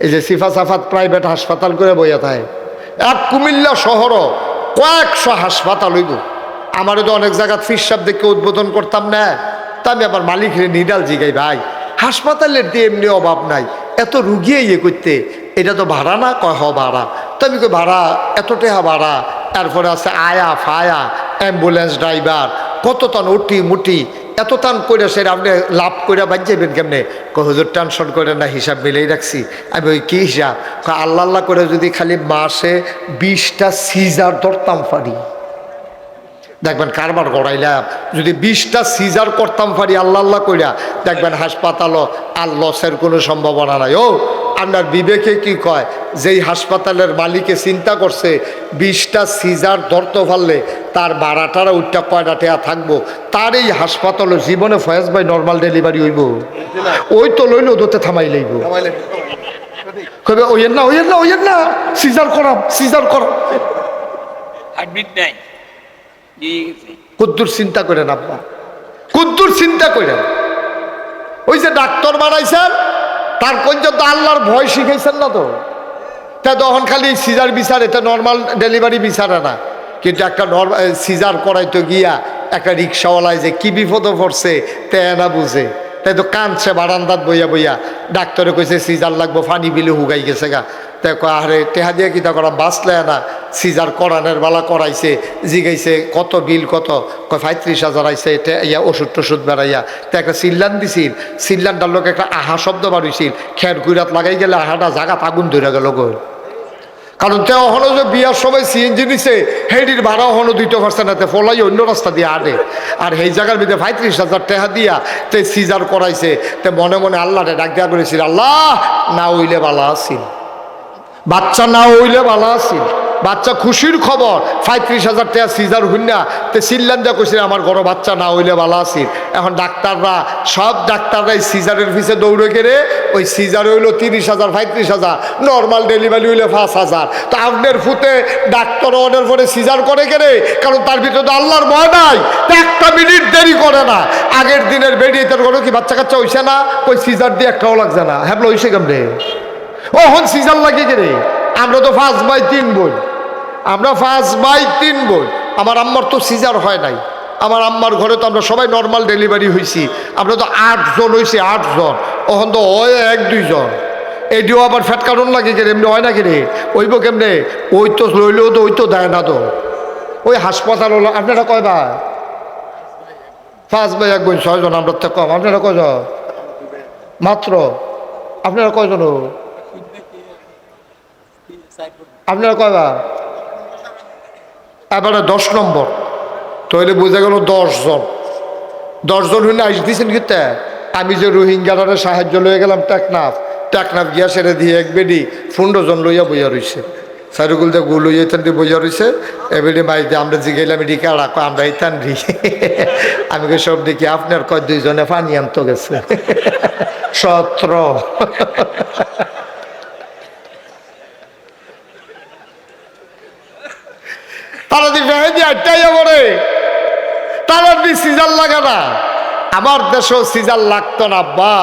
এই যে সিফা সাফাত প্রাইভেট হাসপাতাল করে বইয়া থাকে। এক কুমিল্লা শহরও কয়েকশো হাসপাতাল হইব। আমারও তো অনেক জায়গা ফিরসাব দেখে উদ্বোধন করতাম না। তা আমি আমার মালিকের নিডাল জিগাই, ভাই। হাসপাতালের দিয়ে এমনি অভাব নাই। এত রুগিয়ে ইয়ে করতে, এটা তো ভাড়া না? কয়, হ, ভাড়া। তো আমি কই, ভাড়া, এত টাকা ভাড়া। তারপরে আছে আয়া ফায়া, অ্যাম্বুলেন্স ড্রাইভার, কত তান উটি মুটি এত টান করে সেটা আপনি লাভ করে বাঁচবেন কেমনে? কো হুজুর টেনশন করে না, হিসাব মিলেই রাখছি। আমি ওই কী হিসাব? আল্লাহ আল্লাহ করে যদি খালি মাসে বিশটা সিজার ধরতাম পারি। দেখবেন কারবার গড়াইলাম যদি বিশটা সিজার করতাম পারি, আল্লাহ আল্লাহ কইরা, দেখবেন হাসপাতালও আর লসের কোনো সম্ভাবনা নাই। ও আপনার বিবেকে কি কয়? যেই হাসপাতালের মালিকে চিন্তা করছে, বিশটা সিজার ধরতে পারলে তার বারাটারা উঠটা কয়টা টেয়া থাকব? তার এই হাসপাতালের জীবনে ফয়েজ ভাই নর্মাল ডেলিভারি হইব। ওই তো লইল দোতে থামাই লইব। কবে ওইয়ের না ওইয়ের না ওইয়ের না, সিজার করাম সিজার করাম নাই। কুদ্দুর চিন্তা করেন আব্বা। কুদ্দুর চিন্তা করেন। ওই যে ডাক্তার বানাইছেন, তার পর্যন্ত আল্লাহর ভয় শিখাইছেন না তো? তা তখন খালি সিজার বিচার এটা নর্মাল ডেলিভারি বিচারে না। কিন্তু একটা নর্মাল সিজার করাইতো গিয়া একটা রিক্সাওয়ালায় যে কি বিপদে পড়ছে, তে না বুঝে। তাই তো কাঁদছে বারান্দাত বইয়া বইয়া। ডাক্তারে কইছে, সিজার লাগবো ফানি বিলে হুগাই গেছে গা। কয়, আরে, টেহা দিয়ে কিতা করা, বাঁচলে না, সিজার করানের বেলা করাইছে, জিগাইছে, কত বিল, কত? কয়, পঁয়ত্রিশ হাজার আইছে ইয়া ওষুধ টষুধ বেড়াইয়া, তো একটা সিল্লান দিছিল, সিল্লানটার লোক একটা আহা শব্দ বাড়িছিল, খের গুইরাত লাগাই গেলে আহাটা জাগাত আগুন ধরে গেল গো। কারণ তে অহনো যে বিয়ার সময় সিএনজি নিছে হেডির ভাড়া অহনো দুইটা পার্সেন্ট আছে ফলাই অন্য রাস্তা দিয়ে আনে। আর সেই জায়গার ভিতরে পঁয়ত্রিশ হাজার টাকা দিয়া তে সিজার করাইছে, তে মনে মনে আল্লাহরে ডাক দেওয়া করেছিল, আল্লাহ, না উইলে বালা আসিল বাচ্চা না হইলে ভালো আছিল বাচ্চা খুশির খবর। পঁয়ত্রিশ হাজার টাকা সিজার হইন না, তে সিল্লান দেওয়া কইছিল আমার ঘর বাচ্চা না হইলে ভালো আছিল এখন ডাক্তাররা, সব ডাক্তাররাই সিজারের পিছে দৌড়ে গেলে, ওই সিজার হইল তিরিশ হাজার, পঁয়ত্রিশ হাজার। নর্মাল ডেলিভারি হইলে পাঁচ হাজার। তো আপনার ফুতে ডাক্তার অর্ডার করে সিজার করে গেলে, কারণ তার ভিতরে তো আল্লাহর ভয় নাই। তা একটা মিনিট দেরি করে না। আগের দিনের বেরিয়ে তার কি বাচ্চা কাচ্চা হইছে না? ওই সিজার দিয়ে একটাও লাগছে না। হ্যাবলো হইছে কেমনে? ও হন সিজার লাগে কে রে? আমরা তো ফার্স্ট বাই তিন বই আমরা ফার্স্ট বাই তিন বই আমার আম্মার তো সিজার হয় নাই। আমার আম্মার ঘরে তো আমরা সবাই নর্মাল ডেলিভারি হয়েছি আমরা তো আটজন হয়েছি আটজন ওখান তো হয় এক দুইজন এটিও আবার ফ্যাট কারণ লাগে কে এমনি হয় না কে রে? ওইব কেমনে? ওই তো লইলেও তো ওই তো দেয় না তো। ওই হাসপাতাল হলো, আপনারা কয় ভাই? ফার্স্ট বাই এক বোন ছয়জন আমরা তো কম। আপনারা কয়জন? মাত্র? আপনারা কয়জন? আপনারা কয়বার এবারে দশ নম্বর। তাহলে বোঝা গেল দশজন। দশজন হইলে আইস দিয়েছেন কিতে আমি যে রোহিঙ্গারে সাহায্য লয়ে গেলাম টেকনাফ টেকনাফ গিয়া সেরে দিয়ে এক বেডি পনেরোজন লইয়া বইয়া রইছে। সাইরুগুল দিয়ে গু লইয়া ইতান দিয়ে বইয়া রইছে। এবেডি মাই দিয়ে আমরা জিগাইলাম এটি কয় আমরা ইতান আমি কই, সব দেখি আপনার কয় দুইজনে পানি আনতো গেছে। সতেরো। তারা দি ফেহেদি আটটাই পড়ে সিজার লাগে না। আমার দেশেও সিজার লাগতো না বা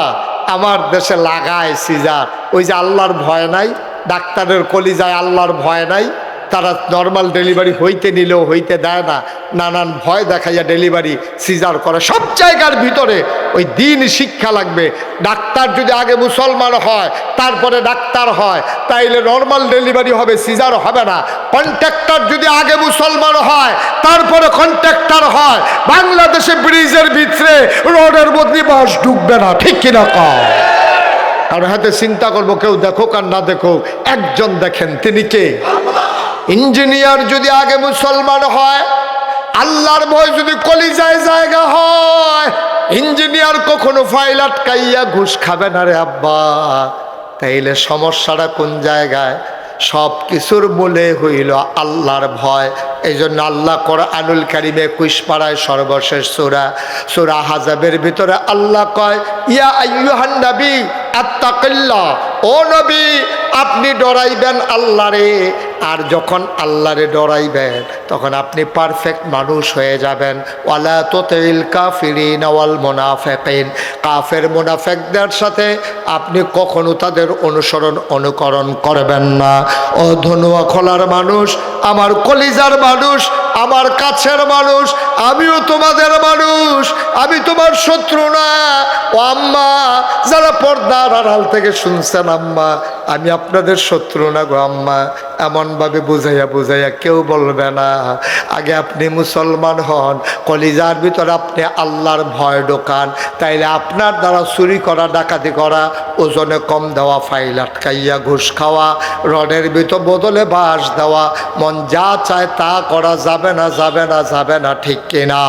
আমার দেশে লাগায় সিজার। ওই যে আল্লাহর ভয় নাই, ডাক্তারের কলি যায় আল্লাহর ভয় নাই। তারা নর্মাল ডেলিভারি হইতে নিলেও হইতে দেয় না, নানান ভয় দেখাইয়া ডেলিভারি সিজার করে। সব জায়গার ভিতরে ওই দিন শিক্ষা লাগবে। ডাক্তার যদি আগে মুসলমান হয়, তারপরে ডাক্তার হয়, তাইলে নর্মাল ডেলিভারি হবে সিজার হবে না। কন্ট্রাক্টর যদি আগে মুসলমান হয়, তারপরে কন্ট্রাক্টর হয়, বাংলাদেশে ব্রিজের ভিতরে রোডের মধ্যে বাস ঢুকবে না, ঠিক কিনা কম আর হাতে চিন্তা করব, কেউ দেখুক আর না দেখুক, একজন দেখেন, তিনি কে? ইঞ্জিনিয়ার যদি আগে মুসলমান হয়, আল্লাহর ভয় যদি কলিজায় জায়গা হয়, ইঞ্জিনিয়ার কখনো ফাইল আটকাইয়া ঘুষ খাবে না রে আব্বা। তাইলে সমস্যাটা কোন জায়গায়? সব কিছুর মূলে হইল আল্লাহর ভয়। এই জন্য আল্লাহ কর আনুল কারিমে একুশ পাড়ায় সর্বশেষ সোরা সোরা হাজাবের ভিতরে আল্লাহ কয়, ইয়া আইয়ুহান নবী, আত্তাকিল্লাহ। ও নবী, আপনি ডরাইবেন আল্লাহরে আর যখন আল্লাহরে ডরাইবেন, তখন আপনি পারফেক্ট মানুষ হয়ে যাবেন। ওয়ালা তো তেল কাফিরিন ওয়াল মোনাফেকিন। কাফের মোনাফেকদের সাথে আপনি কখনো তাদের অনুসরণ, অনুকরণ করবেন না। ও ধনুয়া খোলার মানুষ, আমার কলিজার মানুষ, আমার কাছের মানুষ, আমিও তোমাদের মানুষ, আমি তোমার শত্রু না। ও আম্মা, যারা পর্দার আড়াল থেকে শুনছেন আম্মা, আমি আপনাদের শত্রু না গো আম্মা। এমনভাবে বুঝাইয়া বুঝাইয়া কেউ বলবে না। আগে আপনি মুসলমান হন, কলিজার ভিতরে আপনি আল্লাহর ভয় ঢোকান, তাইলে আপনার দ্বারা চুরি করা, ডাকাতি করা, ওজনে কম দেওয়া, ফাইল আটকাইয়া ঘুষ খাওয়া, রডের ভিতর বদলে বাস দেওয়া, মন যা চায় তা করা যাবে না যাবে না যাবে না, ঠিক কিনা?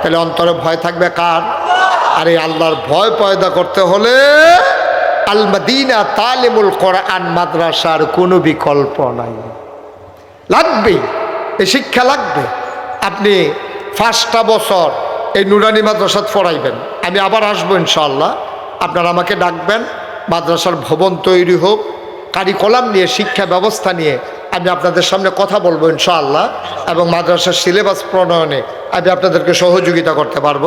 তাহলে অন্তরে ভয় থাকবে কার? আর এই আল্লাহর ভয় পয়দা করতে হলে আল মাদিনা তালিমুল কোরআন মাদ্রাসার কোনো বিকল্প নাই। লাগবেই এই শিক্ষা লাগবে। আপনি পাঁচটা বছর এই নুরানি মাদ্রাসাত পড়াইবেন। আমি আবার আসব ইনশাল্লাহ আপনারা আমাকে ডাকবেন, মাদ্রাসার ভবন তৈরি হোক, কারিকলাম নিয়ে, শিক্ষা ব্যবস্থা নিয়ে আমি আপনাদের সামনে কথা বলব ইনশাআল্লাহ এবং মাদ্রাসার সিলেবাস প্রণয়নে আমি আপনাদেরকে সহযোগিতা করতে পারব।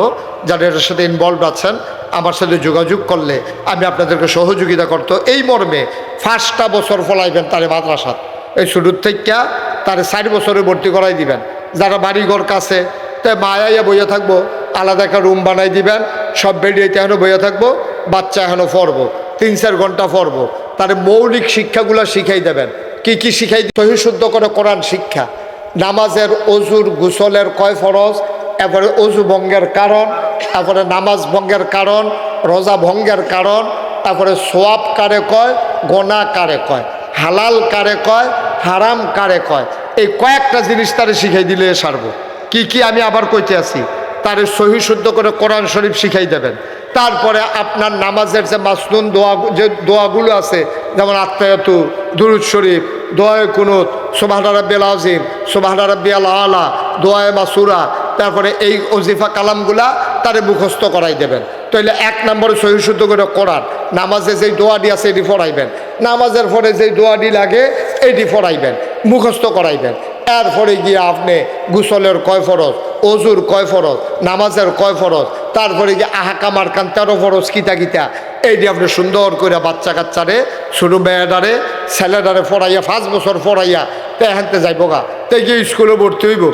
যারা এটার সাথে ইনভলভ আছেন আমার সাথে যোগাযোগ করলে আমি আপনাদেরকে সহযোগিতা করতো। এই মর্মে পাঁচটা বছর ফলাইবেন তারে মাদ্রাসাত। এই শুরুর থেকে তার চার বছরে ভর্তি করাই দিবেন। যারা বাড়িঘর কাছে, তে মায়াইয়া বইয়া থাকব, আলাদা একটা রুম বানাই দিবেন, সব বেরিয়েতে এখনও বইয়া থাকব, বাচ্চা এখনও পড়ব, তিন চার ঘণ্টা পড়ব। তার মৌলিক শিক্ষাগুলো শিখাই দেবেন। কি কি শিখাই সহি শুদ্ধ করে কোরআন শিক্ষা, নামাজের অজুর গোসলের কয় ফরজ এরপরে অজু ভঙ্গের কারণ, তারপরে নামাজ ভঙ্গের কারণ, রোজা ভঙ্গের কারণ, তারপরে সোয়াব কারে কয়, গোনা কারে কয়, হালাল কারে কয়, হারাম কারে কয়। এই কয়েকটা জিনিস তারে শিখাই দিলে সারবো। কি কি আমি আবার কইতে আছি? তার সহি শুদ্ধ করে কোরআন শরীফ শিখাই দেবেন। তারপরে আপনার নামাজের যে মাসনুন দোয়া, যে দোয়াগুলো আছে, যেমন আত্মায়তু, দুরুদ শরীফ, দোয়ায় কুনুত, সোবাহানা রাব্বি আল আজিম সোবাহানা রাব্বি আল আলা, দোয়ায় মাসুরা তারপরে এই অজিফা কালামগুলা তারে মুখস্থ করাই দেবেন। তাইলে এক নম্বরে সহি শুদ্ধ করে কোরআন, নামাজে যেই দোয়াডি আছে এটি ফরাইবেন নামাজের পরে যেই দোয়াডি লাগে এটি ফরাইবেন মুখস্থ করাইবেন। এরপরে গিয়ে আপনি গুসলের কয় ফরজ অজুর কয় ফরজ, নামাজের কয় ফরজ, তারপরে গিয়ে আহাকা মারকান তেরো ফরজ, কিতা কিতা, এইটি আপনি সুন্দর করে বাচ্চা কাচ্চারে শুরু মেয়েদারে ছেলেদারে ফরাইয়া পাঁচ বছর ফরাইয়া তে হেনতে যাইব গা, তে গিয়ে স্কুলে ভর্তি হইব।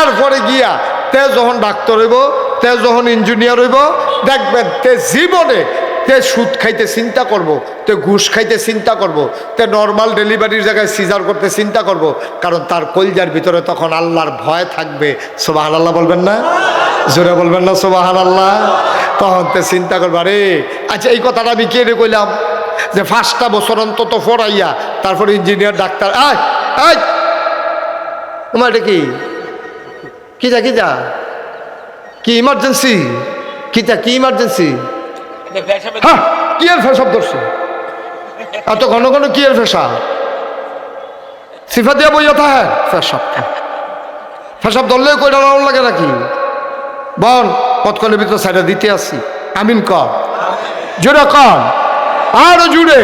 এরপরে গিয়া তে যখন ডাক্তার হইব, তে যখন ইঞ্জিনিয়ার হইব, দেখবেন তে জীবনে তে সুদ খাইতে চিন্তা করব। তে ঘুষ খাইতে চিন্তা করব। তে নর্মাল ডেলিভারির জায়গায় সিজার করতে চিন্তা করব। কারণ তার কলজার ভিতরে তখন আল্লাহর ভয় থাকবে সোবাহান আল্লাহ বলবেন না জোরে বলবেন না সোবাহান আল্লাহ তখন তে চিন্তা করব, আরে আচ্ছা এই কথাটা আমি কে কইলাম যে পাঁচটা বছর অন্তত ফরাইয়া তারপর ইঞ্জিনিয়ার ডাক্তার, আয় আয় তোমার এটা কি কি যা কি যা কি ইমার্জেন্সি কিটা কি ইমার্জেন্সি হ্যাঁ কি এর ফেসাব ধরছে এত ঘন ঘন কি এর ফেসা সিফা দিয়া বইয়া থাকে ফেসাব ফেসাব ধরলে কইটা রাউন্ড লাগে নাকি? বল কতক্ষণের ভিতরে সাইডে দিতে আসছি আমিন কর। জোরে কর। আরও জুড়ে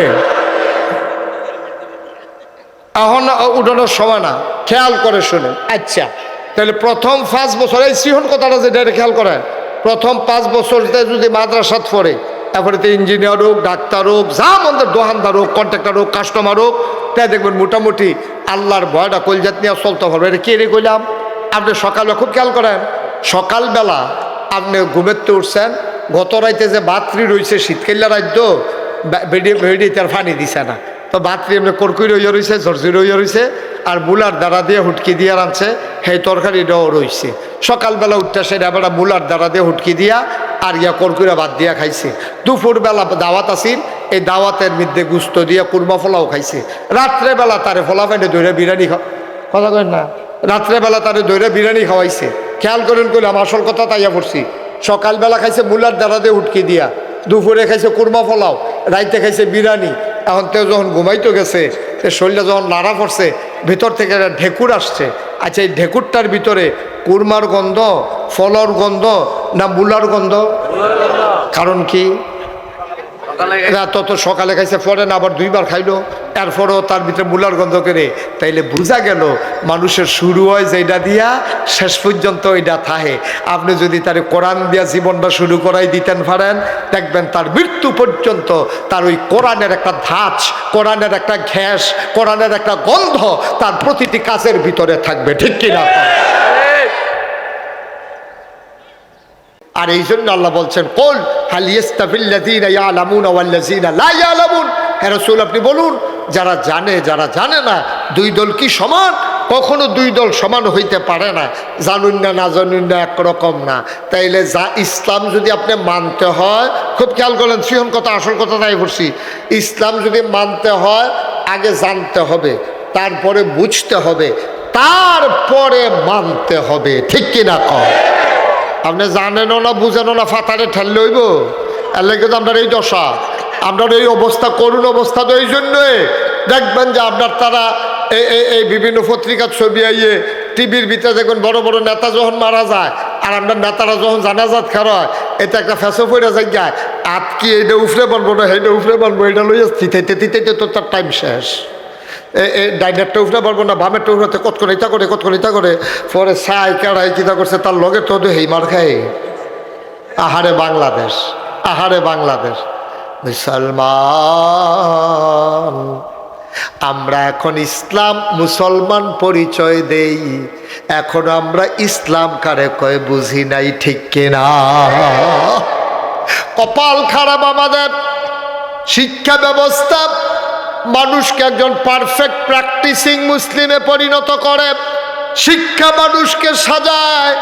এখন উঠানোর সময় না খেয়াল করে শুনেন আচ্ছা। তাহলে প্রথম পাঁচ বছর, এই সিহন কথাটা যেটা এটা খেয়াল করেন, প্রথম পাঁচ বছরতে যদি মাদ্রাসাত পড়ে, তারপরে তো ইঞ্জিনিয়ার হোক, ডাক্তার হোক, যা আমাদের দোকানদার হোক কন্ট্রাক্টর হোক কাস্টমার হোক, তাই দেখবেন মোটামুটি আল্লাহর ভয়টা কলজাত নিয়ে চলতে পারবে এটা কে রে কইলাম? আপনি সকালবেলা খুব খেয়াল করেন, সকালবেলা আপনি ঘুমেতে উঠছেন, গত রাইতে যে বাতরি রয়েছে শীতকাল্লা রাজ্য বেডি বেডি তার পানি দিছে না। তো বাতরি এমনি কর্কুই রইয়া রয়েছে ঝরঝি রইয়া রয়েছে আর মুলার দ্বারা দিয়ে হুটকি দিয়ে রাঁধছে সেই তরকারিটাও রয়েছে সকালবেলা উঠতে সেটা এবার মুলার দ্বারা দিয়ে হুটকি দিয়া আর ইয়া কর্কুরা বাদ দিয়া খাইছে। দুপুরবেলা দাওয়াত আসিল এই দাওয়াতের মধ্যে গুস্ত দিয়া কুরমা ফলাও খাইছে। রাত্রেবেলা তারে ফলা ফেনে দৈরে বিরিয়ানি খা কথা কেন না। রাত্রেবেলা তারে দৈরে বিরিয়ানি খাওয়াইছে। খেয়াল করেন করলাম আসল কথা তাইয়া পড়ছি। সকালবেলা খাইছে মুলার দ্বারা দিয়ে উটকি দিয়া। দুপুরে খাইছে কুরমা ফলাও রাইতে খাইছে বিরিয়ানি। এখন তেও যখন ঘুমাইতে গেছে সে শরীরটা যখন নাড়া পড়ছে ভিতর থেকে একটা ঢেকুর আসছে। আচ্ছা এই ঢেকুরটার ভিতরে কুরমার গন্ধ ফলর গন্ধ না মুলার গন্ধ? কারণ কি? তত রাত সকালে খাইছে পরে না আবার দুইবার খাইলো। এরপরও তার ভিতরে মূলার গন্ধ করে, তাইলে বোঝা গেল মানুষের শুরু হয় যেটা দিয়া, শেষ পর্যন্ত এটা থাহে। আপনি যদি তার কোরআন দিয়া জীবনটা শুরু করাই দিতেন পারেন, দেখবেন তার মৃত্যু পর্যন্ত তার ওই কোরআনের একটা ধাঁচ, কোরআনের একটা ঘ্যাস, কোরআনের একটা গন্ধ তার প্রতিটি কাজের ভিতরে থাকবে, ঠিক কিনা? আর এই জন্য আল্লাহ বলছেন, কোল হালিয়াস্তাফিল্লাযীনা ইয়ালামুন ওয়াল্লাযীনা লা ইয়ালামুন। রাসূল, আপনি বলুন, যারা জানে যারা জানে না, দুই দল কি সমান? কখনো দুই দল সমান হইতে পারে না। জানুন না না জানুন না, একরকম না। তাইলে যা ইসলাম যদি আপনি মানতে হয়, খুব খেয়াল করলেন শ্রীহন কথা, আসল কথা তাই বলছি। ইসলাম যদি মানতে হয়, আগে জানতে হবে, তারপরে বুঝতে হবে, তারপরে মানতে হবে। ঠিক কিনা? কম আপনি জানেনও না, বুঝেনও না, ফাতারে ঠেললে হইব। এর লেগে তো আপনার এই দশা। আপনার এই অবস্থা, করুণ অবস্থা তো এই জন্যই দেখবেন যে আপনার তারা এই বিভিন্ন পত্রিকার ছবি আইয়ে, টিভির ভিতরে দেখবেন বড় বড় নেতা যখন মারা যায়, আর আপনার নেতারা যখন জানাজাত খার হয়, এটা একটা ফ্যাসো পড়ে যায় যায় আত কি এইটা উফরে বানবো না সেইটা উফরে বানবো এটা লইয়া থিতাইতে থিতাইতে তো তার টাইম শেষ। এ ডাইনারটা উঠতে পারব না, বামেরটা উঠতে কত করে ইতা করে, কত করে ইতা করে, পরে সাই কাড়াই কিতা করছে, তার লগে তো হেই মার খায় আহারে বাংলাদেশ আহারে বাংলাদেশ। মুসলমান। আমরা এখন ইসলাম মুসলমান পরিচয় দেই। এখন আমরা ইসলাম কারে কয় বুঝি নাই ঠিক কিনা? কপাল খারাপ আমাদের। শিক্ষা ব্যবস্থা মানুষকে একজন পারফেক্ট প্র্যাকটিসিং মুসলিমে পরিণত করে। শিক্ষা মানুষকে সাজায়।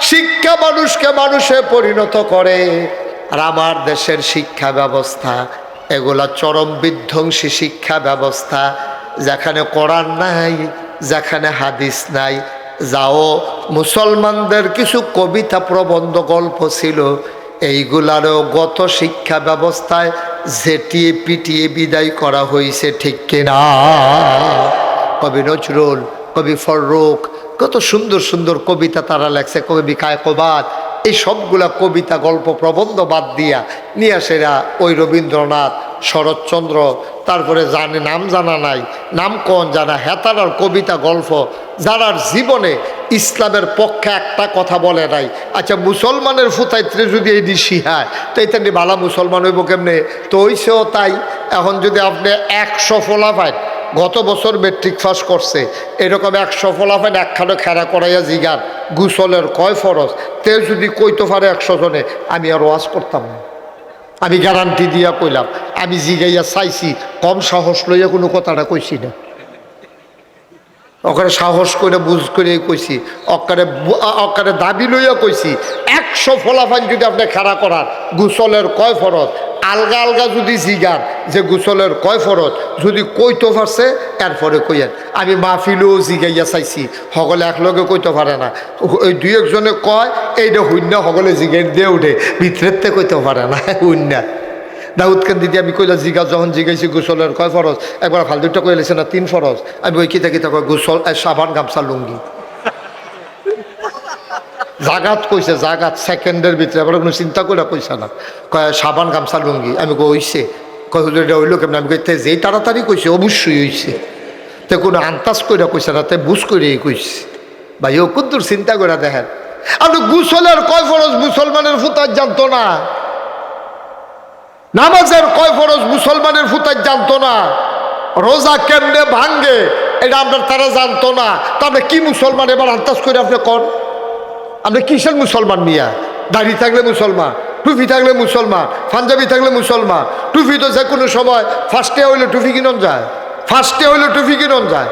শিক্ষা মানুষকে মানুষে পরিণত করে। আর আমার দেশের শিক্ষা ব্যবস্থা, এগুলা চরম বিধ্বংসী শিক্ষা ব্যবস্থা, যেখানে কোরআন নাই, যেখানে হাদিস নাই। যাও, মুসলমানদের কিছু কবিতা প্রবন্ধ গল্প ছিল, এইগুলারও গত শিক্ষা ব্যবস্থায় ঝেটিয়ে পিটিয়ে বিদায় করা হয়েছে ঠিক কিনা? কবি নজরুল, কবি ফররুখ, কত সুন্দর সুন্দর কবিতা তারা লেখছে, কবি কায়কবাদ এই সবগুলা কবিতা, গল্প, প্রবন্ধ বাদ দিয়া নিয়ে সেরা ওই রবীন্দ্রনাথ, শরৎচন্দ্র, তারপরে জানে, নাম জানা নাই, নাম কন জানা হেতারার কবিতা, গল্প যারার জীবনে ইসলামের পক্ষে একটা কথা বলে নাই। আচ্ছা মুসলমানের ফুতাইত্রে যদি এই শিহায় তো এই তেমনি বালা মুসলমান হইব কেমনে? তো ওইসেও তাই। এখন যদি আপনি একশো ফোলাফাইন গত বছর মেট্রিক পাস করছে। এরকম একশো ফলাফাইন একখানো খেলা করাইয়া জিগার গুসলের কয় ফরজ? তে যদি কইতে পারে একশো জনে, আমি আর ওয়াজ করতাম না। আমি গ্যারান্টি দিয়া কইলাম, আমি জিগাইয়া চাইছি, কম সাহস লইয়া কোনো কথাটা কইছি না। ওখানে সাহস করে বুঝ করে কইছি। অকারে অকারে দাবি লইয়া কইছি, একশো ফলাফান যদি আপনি খাড়া করার গুসলের কয় ফরজ? আলগা আলগা যদি জিগান যে গুসলের কয় ফরজ যদি কইতে পারছে এরপরে কইয়েন, আমি মাহফিলেও জিগাইয়া চাইছি, সকলে একলগে কইতে পারে না। ওই দুই একজনে কয় এই এইটা শূন্য সকলে জিগাই দিয়ে উঠে। ভিতরেতে কইতে পারে না শূন্য দাউদ দিদি আমি কইলা, জিগা, যখন জিগাইছি গোসলের কয় ফরজ একবার ফাল দুইটা কই লেছে না, তিন ফরজ। আমি ওই কিতা কিতা কয়, গোসল সাবান গামছা, লুঙ্গি। জাগাত কইছে, জাগাত সেকেন্ডের ভিতরে আবার কোনো চিন্তা করে কইছে না। কয়, সাবান গামছা লুঙ্গি। আমি কইছে এটা হইল কেমন? আমি কইতে যেই তাড়াতাড়ি কইছে, অবশ্যই হইছে। তে কোনো আন্তাজ করে কইছে না, তে বুঝ করে কইছে। ভাই, ও কুদ্দুর চিন্তা করে দেখেন। আপনি গুসলের কয় ফরজ মুসলমানের ফুতার জানতো না। নামাজের কয় ফরজ মুসলমানের ফুতার জানতো না। রোজা কেমনে ভাঙ্গে এটা আপনার তারা জানতো না। তবে কি মুসলমান, এবার আন্দাজ করে আপনি কর আপনি কিসের মুসলমান মিয়া? দাড়ি থাকলে মুসলমান, টুপি থাকলে মুসলমান, পাঞ্জাবি থাকলে মুসলমান। টুপি তো যে কোনো সময় ফার্স্টে হইলে টুফি কিনন যায়। ফার্স্টে হইলে টুপি কিনন যায়।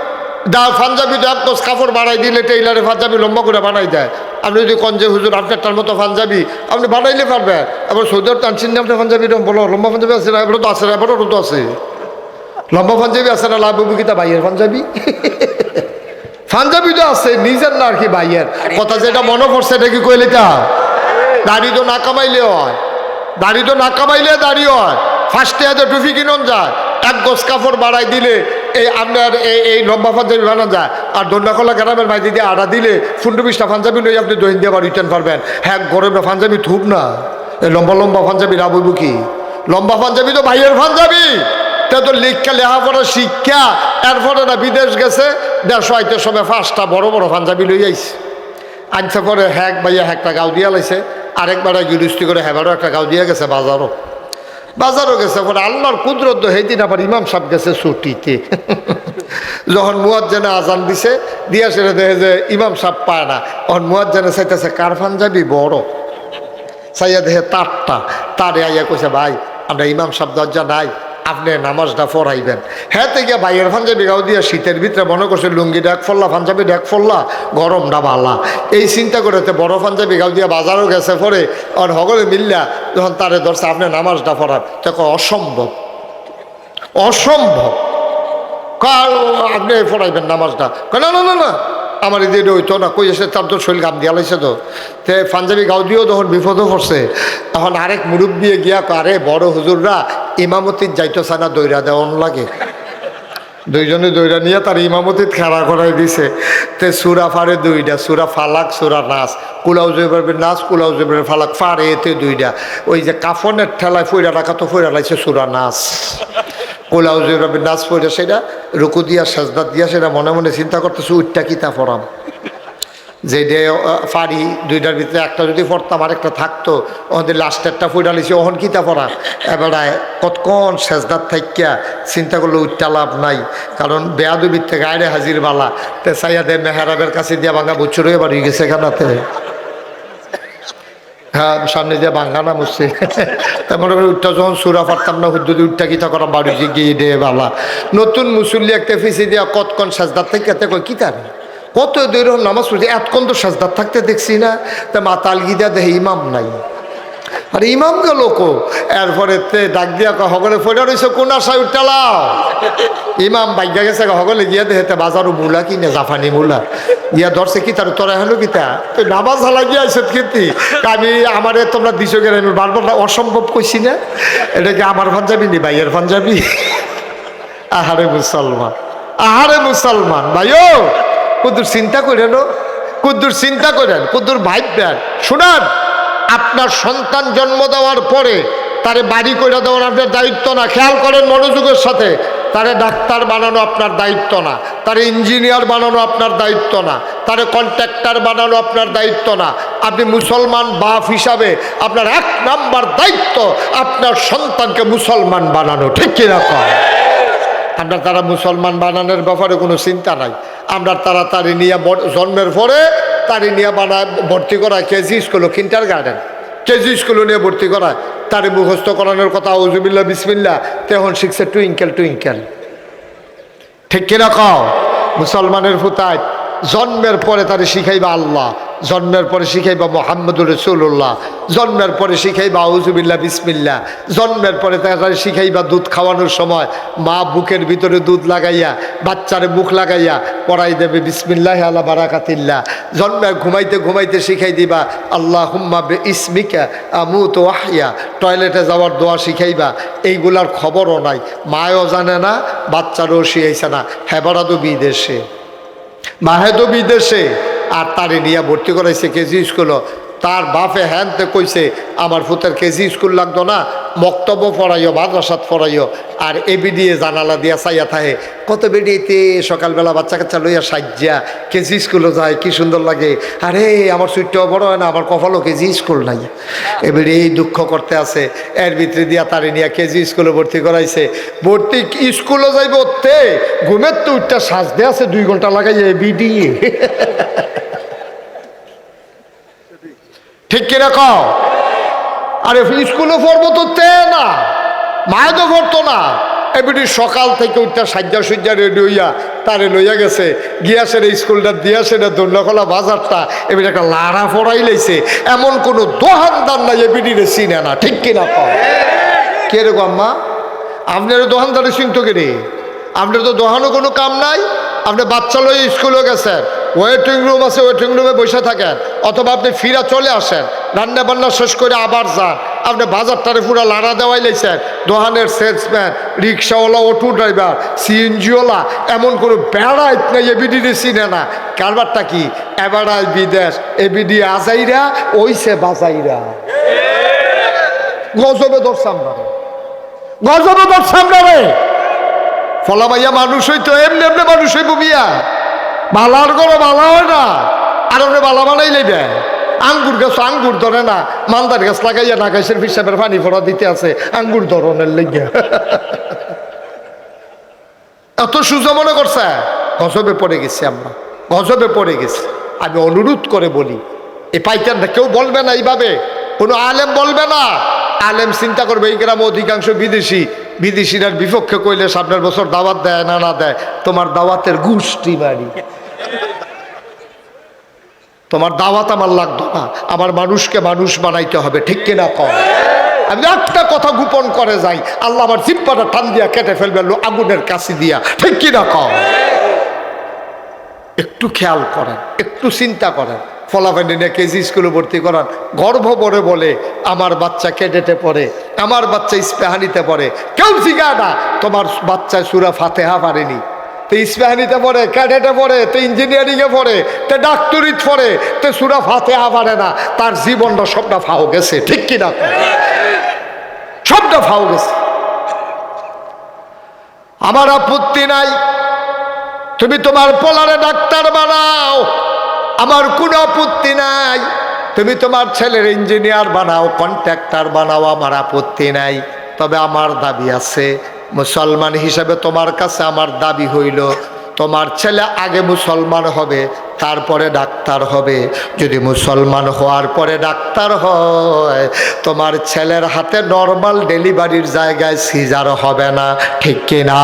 দা পাঞ্জাবি তো দশ কাপড় বানাই দিলে টেইলারে পাঞ্জাবি লম্বা করে বানাই দেয়। আপনি যদি কন যে, হুজুর আপনারটার মতো পাঞ্জাবি আপনি বানাইলে পারবেন? এবার সৌদের টানছেন না আপনার পাঞ্জাবি বলো, লম্বা পাঞ্জাবি আছে না? তো আছে না, এবারও তো আছে। লম্বা পাঞ্জাবি আছে না, লাভ কিতা ভাইয়ের পাঞ্জাবি? পাঞ্জাবি তো আছে, নিজের না আর কি ভাইয়ের। কথা যেটা মনে পড়ছে, এটা কি কইলে তা দাড়ি তো না কামাইলে হয়। দাড়ি তো না কামাইলে দাড়ি হয়। ফার্স্টে হাতে টুপি কিনন যায়, এক গোস কাপড় বাড়াই দিলে এই আপনার এই এই লম্বা পাঞ্জাবি বানানো যায়। আর দন্ডাকলা গ্রামের ভাই দিদি আড়া দিলে ফুন্ডু বিশটা পাঞ্জাবি লই আপনি দহিন দিয়ে আবার রিটার্ন পারবেন। হ্যাঁ গরমে পাঞ্জাবি থুপ না। এই লম্বা লম্বা পাঞ্জাবি রাবইব কি? লম্বা পাঞ্জাবি তো ভাইয়ের পাঞ্জাবি। তা তো লিখকা লেখাপড়া শিক্ষা। এরপরে না বিদেশ গেছে দেড়শো আইতে সময় পাঁচটা বড় বড় পাঞ্জাবি লই আইছে। আনতে পরে হ্যাক ভাইয়া একটা গাও দিয়া লাইছে, আরেকবার গিরুস্তি করে হেবারও একটা গাও দিয়া গেছে, বাজারও। বাজারও গেছে পরে আল্লাহর কুদরত দিন আবার ইমাম সাহেব গেছে ছুটিতে। যখন মুয়াজ্জানে আজান দিছে, দিয়া সেটা দেখে যে ইমাম সাহেব পায় না। তখন মুয়াজ্জানে চাইতেছে, কার পাঞ্জাবি বড়? চাইয়া দেখে তারটা। তারে আইয়া কইছে, ভাই, আমরা ইমাম সাহেব দরজা নাই। আপনি নামাজটা পড়াইবেন। হ্যাঁ থেকে ভাইয়ের পাঞ্জাবি গাও দিয়ে শীতের ভিতরে মনে করছে লুঙ্গি ডাক ফল্লা পাঞ্জাবি ডাক ফল্লা গরমটা বালা। এই চিন্তা করে তে বড় পাঞ্জাবি গাও দিয়ে বাজারও গেছে পরে আর হগলে মিল্লা যখন তারে ধরছে আপনি নামাজটা পড়ান। তখন অসম্ভব। অসম্ভব। কার আপনি পড়াইবেন নামাজটা। কয়, না না না না। আমার এই দিয়ে হইতো না, কই এসে তার তো শরীর গাম দিয়া লাইছে তো। তে পাঞ্জাবি গাও দিয়েও তখন বিপদও পড়ছে। তখন আরেক মুরব্বী গিয়া আরে বড় হুজুররা ইমামতির যাইতো না, দৈরা দেওয়ান লাগে। দুইজনে দৈরা নিয়ে তার ইমামতিত খেলা করাই দিছে। তে সুরা ফারে দুইটা সুরা ফালাক, সুরা নাচ কুলাউ জেবের নাচ কুলাউ জেবের ফালাক, ফারে এতে দুইটা ওই যে কাফনের ঠেলায় ফইরা রাখা তো ফইরা লাইছে সুরা নাচ কোলাউ জেবের নাচ ফইরা সেটা রুকু দিয়া সাজদাত দিয়া সেটা মনে মনে চিন্তা করতেছে উঠটা কিতা ফরাম যে ফাড়ি দুইটার ভিতরে একটা যদি পড়তাম, আরেকটা থাকতো, ওদের লাস্টেরটা ফুটা লিছি ওহন কিতা পড়া এবারে কতক্ষণ সেজদার থাইকা চিন্তা করলে উঠটা লাভ নাই, কারণ বেয়াদুবির থেকে আইরে হাজির বালা। তে সাইয়াদের মেহরাবের কাছে দিয়া ভাঙা হয়ে বাড়ি গেছে এখানাতে হ্যাঁ সামনে যে বাঙ্গানা মুসছে তার মনে করি উঠটা যখন সুরা পারতাম না হুদ্দুদি উঠটা কি করা বাড়ি গিয়ে দে বালা। নতুন মুসল্লি একটা ফিসে দিয়া কতক্ষণ সাজদার থেকে এতে কয়, কী তার? কত দূর নামাজ পড়ছে, এতক্ষণ তো সাজদার থাকতে দেখছি না। তা মাতাল গিদা দেহে ইমাম নাই। আর ইমাম কো এরপরে তে ডাক দিয়া হগলে ফোটা রয়েছে কোন আশায় উঠালাও ইমাম বাইকা গেছে হগলে গিয়া দেহেতে বাজারও মূলা কিনে, জাফানি মূলা। ইয়া ধরছে, কি তার তোরা হলো কি তা? তো নামাজ হালা গিয়া কিন্তু। আমি, আমারে তোমরা দিছো গেলে আমি বারবার অসম্ভব কইছি না। এটা কি আমার পাঞ্জাবি নি ভাইয়ের পাঞ্জাবি? আহারে মুসলমান আহারে মুসলমান। ভাইও, কুদ্দুর চিন্তা করেন কুদ্দুর চিন্তা করেন কুদ্দুর ভাইবেন। শুনান। আপনার সন্তান জন্ম দেওয়ার পরে তারে বাড়ি করে দেওয়ার আপনার দায়িত্ব না। খেয়াল করেন মনোযোগের সাথে। তারে ডাক্তার বানানো আপনার দায়িত্ব না। তারে ইঞ্জিনিয়ার বানানো আপনার দায়িত্ব না। তারে কন্ট্রাক্টর বানানো আপনার দায়িত্ব না। আপনি মুসলমান বাপ হিসাবে আপনার এক নাম্বার দায়িত্ব আপনার সন্তানকে মুসলমান বানানো। ঠিক কিনা কয়? আমরা তারা মুসলমান বানানোর ব্যাপারে কোনো চিন্তা নাই। আমরা তাড়াতাড়ি নিয়ে জন্মের পরে তারি নিয়ে বানায় ভর্তি করায় K G school, kindergarten. K G school নিয়ে ভর্তি করায় তারে মুখস্থ করানোর কথা ওজুবিল্লা বিসমিল্লা তখন শিখছে টুইঙ্কেল টুইঙ্কেল। ঠিক কিনা কও? মুসলমানের ফুতায়, জন্মের পরে তারে শিখাইবা আল্লাহ। জন্মের পরে শিখাইবা মোহাম্মদুর রসুল্লাহ জন্মের পরে শিখাইবা আউজুবিল্লা বিসমিল্লা জন্মের পরে তারে শিখাইবা দুধ খাওয়ানোর সময়, মা বুকের ভিতরে দুধ লাগাইয়া, বাচ্চারে মুখ লাগাইয়া পড়াই দেবে, বিসমিল্লাহ আল্লাহ বারাকাতিল্লা জন্মে ঘুমাইতে ঘুমাইতে শিখাই দিবা আল্লাহ হুম্মা ইসমিকা আমু তো আহিয়া টয়লেটে যাওয়ার দোয়া শিখাইবা, এইগুলার খবরও নাই। মায়ও জানে না, বাচ্চারও শিখাইছে না। হেবারা বিদেশে। মাহে তো বিদেশে। আর তারে নিয়ে ভর্তি করাইছে কেজি স্কুল। তার বাপে হ্যানতে কইছে, আমার ফুতের কেজি স্কুল লাগতো না, মক্তব্য পড়াইও, মাদ্রাসাত পড়াইও, আর এবি দিয়ে জানালা দিয়া চাইয়া থাকে। কত বেডিয়েতে সকালবেলা বাচ্চা কাচ্চা লইয়া সাজ্জা, কেজি স্কুলও যায়, কি সুন্দর লাগে। আরে, আমার সুইটটাও বড় হয় না, আমার কপালও কেজি স্কুল নাই। এবারে এই দুঃখ করতে আছে। এর ভিতরে দিয়া তারে নিয়ে কেজি স্কুলে ভর্তি করাইছে। ভর্তি স্কুলে যাইব তে, ঘুমের তো উঠটা সাজতে আছে, দুই ঘণ্টা লাগাইয়া এবি দিয়ে ঠিক কিনা কও? আরে, স্কুলে পড়ব তো তে না। মায়ে তো পড়তো না। এবিটি সকাল থেকে উঠতে সাজ্জা সুজ্জা রেডি হইয়া তারে লইয়া গেছে। গিয়াসের এই স্কুলটা দিয়াছে না দোল্লাখোলা বাজারটা। এবিটি একটা লাড়া পড়াই লাইছে। এমন কোনো দোহানদার নাই এবিটি রে চিনে না। ঠিক কিনা কও? কে রে আম্মা? আপনার দোহানদারে চিনতো কে রে? আপনার তো দোহানো কোনো কাম নাই? আপনি বাচ্চা লই স্কুলে গেছেন। ওয়েটিং রুম আছে ওয়েটিং রুমে বসে থাকেন। অথবা আপনি ফিরা চলে আসেন। রান্না বান্না শেষ করে আবার যান। আপনি বাজারটারে পুরো লাড়া দেওয়াই লাইছেন। দোহানের সেলসম্যান রিক্সাওয়ালা অটো ড্রাইভার সিএনজিওয়ালা এমন কোনো বেড়াই নাই এবিডি চিনে না। কারবারটা কি? এবারাই বিদেশ এবিডি আজাইরা, ওইসে বাজাইরা। গজবে আমরা গজবে ধরছে আপনারে ফলামাইয়া মানুষই তো এমনি এমনি মানুষই হইব মিয়া। বালার গরো বালা হয় না। আর ওরে বালা বানাই লেবে আঙ্গুর গাছ, আঙ্গুর ধরে না। মালদার গাছ লাগাইয়া না গাছের হিসাবের পানি ভরা দিতে আছে। আঙ্গুর ধরনের লেগে এত সুজা মনে করছে, গজবে পড়ে গেছি আমরা গজবে পড়ে গেছি। আমি অনুরোধ করে বলি, এই পাইকারটা কেউ বলবে না এইভাবে। কোনো আলেম বলবে না। আলেম চিন্তা করবে, এই গ্রামে অধিকাংশ বিদেশি। বিদেশিরার বিপক্ষে কইলে সামনের বছর দাওয়াত দেয় না না দেয়। তোমার দাওয়াতের গুষ্টি বাড়ি। তোমার দাওয়াত আমার লাগতো না। আমার মানুষকে মানুষ বানাইতে হবে, ঠিক কিনা কম আমি একটা কথা গোপন করে যাই। আল্লাহ আমার জিব্বাটা টান দিয়া কেটে ফেলবে আগুনের কাছে দিয়া। ঠিক কিনা কম একটু খেয়াল করেন, একটু চিন্তা করেন। ফলাফেন্ডি নিয়ে কেজি স্কুলে ভর্তি করান। গর্ব পরে বলে, আমার বাচ্চা কেডেটে পড়ে, আমার বাচ্চা ইস্পেহানিতে পড়ে। কেউ জিগা না, তোমার বাচ্চায় সুরা ফাতেহা পারেনি তো ইস্পেহানিতে পড়ে, ক্যাডেটে পড়ে, তো ইঞ্জিনিয়ারিংয়ে পড়ে, তো ডাক্তারিত পড়ে, তো সুরা ফাতেহা পারে না। তার জীবনটা সবটা ফাও গেছে, ঠিক কিনা সবটা ফাও গেছে। আমার আপত্তি নাই। তুমি তোমার পোলারে ডাক্তার বানাও। আমার কোনো আপত্তি নাই। তুমি তোমার ছেলের ইঞ্জিনিয়ার বানাও, কন্ট্রাক্টর বানাও, আমার আপত্তি নাই। তবে আমার দাবি আছে মুসলমান হিসাবে তোমার কাছে আমার দাবি হইল, তোমার ছেলে আগে মুসলমান হবে, তারপরে ডাক্তার হবে। যদি মুসলমান হওয়ার পরে ডাক্তার হয়, তোমার ছেলের হাতে নর্মাল ডেলিভারির জায়গায় সিজার হবে না, ঠিক কিনা?